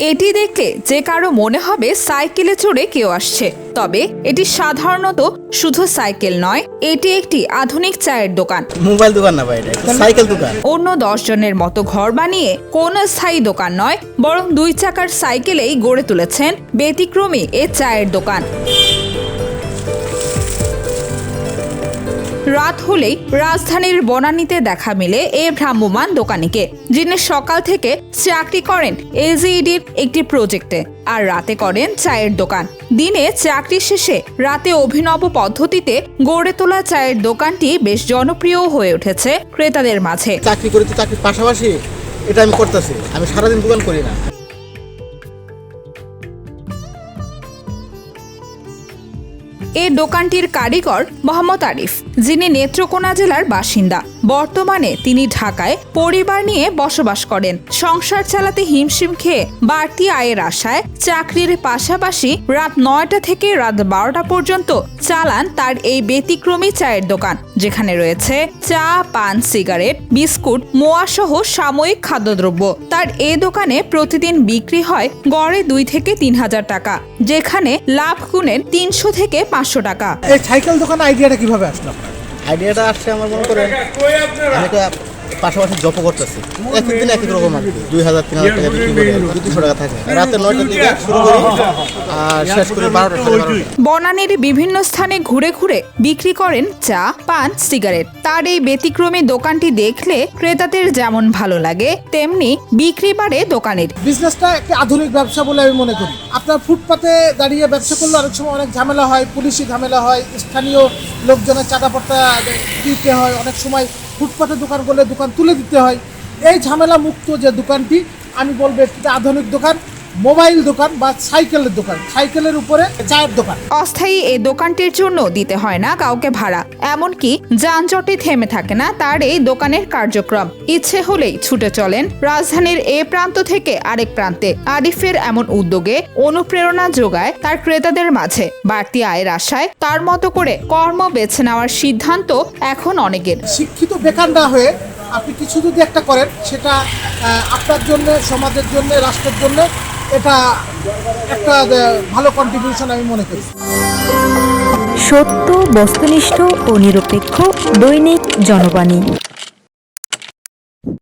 এটি দেখলে যে কারও মনে হবে সাইকেলে চড়ে কেউ আসছে। তবে এটি সাধারণত শুধু সাইকেল নয় এটি একটি আধুনিক চায়ের দোকান। মোবাইল দোকান না ভাই সাইকেল দোকান। অন্য দশজনের মতো ঘর বানিয়ে কোনো স্থায়ী দোকান নয় বরং দুই চাকার সাইকেলেই গড়ে তুলেছেন ব্যতিক্রমী এ চায়ের দোকান। রাত হলেই রাজধানীর বনানীতে দেখা মিলে এ ভ্রাম্যমান দোকানিকে, যিনি সকাল থেকে চাকরি করেন এলজিইডির একটি প্রজেক্টে আর রাতে করেন চায়ের দোকান। দিনে চাকরি শেষে রাতে অভিনব পদ্ধতিতে গড়ে তোলা চায়ের দোকানটি বেশ জনপ্রিয় হয়ে উঠেছে ক্রেতাদের মাঝে। চাকরি করি তো চাকরির পাশাপাশি এটা আমি করতেছি। আমি সারাদিন দোকান করি না। এ দোকানটির কারিগর মোহাম্মদ আরিফ যিনি নেত্রকোনা জেলার বাসিন্দা। বর্তমানে তিনি ঢাকায় পরিবার নিয়ে বসবাস করেন। সংসার চালাতে হিমশিম খেয়ে বাড়তি আয়ের আশায় চাকরির পাশাপাশি রাত নয়টা থেকে রাত বারোটা পর্যন্ত চালান তার এই ব্যতিক্রমী চায়ের দোকান, যেখানে রয়েছে চা, পান, সিগারেট, বিস্কুট, মোয়া সহ সাময়িক খাদ্যদ্রব্য। তার এ দোকানে প্রতিদিন বিক্রি হয় গড়ে দুই থেকে তিন হাজার টাকা, যেখানে লাভ গুণের তিনশো থেকে পাঁচশো টাকা। সাইকেল দোকান আইডিয়াটা কীভাবে আসলো আইডিয়াটা আসছে আমার মনে করেন। আমি তো পাশাপাশি জব করতেছি। এক এক দিন এক এক রকম আর কি। দুই হাজার তিন হাজার টাকা বিক্রি করি তিনশো টাকা থাকে। রাতে নয়টার দিকে শুরু করি আর শেষ করি বারোটা বনানীর বিভিন্ন স্থানে ঘুরে ঘুরে বিক্রি করেন চা পান সিগারেট। তার এই ব্যতিক্রমী দোকানটি দেখলে ক্রেতাদের যেমন ভালো লাগে তেমনি বিক্রি বাড়ে দোকানের। বিজনেসটা একটি আধুনিক ব্যবসা বলে আমি মনে করি। আপনার ফুটপাতে দাঁড়িয়ে ব্যবসা করলে অনেক সময় অনেক ঝামেলা হয় পুলিশি ঝামেলা হয় স্থানীয় লোকজনের চাঁদাপত্তা দিতে হয় অনেক সময় ফুটপাতে দোকান করলে দোকান তুলে দিতে হয়। এই ঝামেলা মুক্ত যে দোকানটি, আমি বলব একটি আধুনিক দোকান। মোবাইল দোকান বা সাইকেলের দোকান সাইকেলের উপরে চায়ের দোকান। অস্থায়ী এই দোকানটির জন্য দিতে হয় না কাউকে ভাড়া। এমনকি যানজটে থেমে থাকে না তার এই দোকানের কার্যক্রম। ইচ্ছে হলেই ছুটে চলেন রাজধানীর এ প্রান্ত থেকে আরেক প্রান্তে। আরিফের এমন উদ্যোগে অনুপ্রেরণা যোগায় তার ক্রেতাদের মাঝে। বাড়তি আয়ের আশায় তার মতো করে কর্ম বেছে নেওয়ার সিদ্ধান্ত এখন অনেকের। শিক্ষিত বেকার না হয়ে আপনি কিছু যদি একটা করেন সেটা আপনার জন্য সমাজের জন্য রাষ্ট্রের জন্য এটা একটা ভালো কন্ট্রিবিউশন আমি মনে করি। সত্য বস্তুনিষ্ঠ ও নিরপেক্ষ দৈনিক জনবাণী।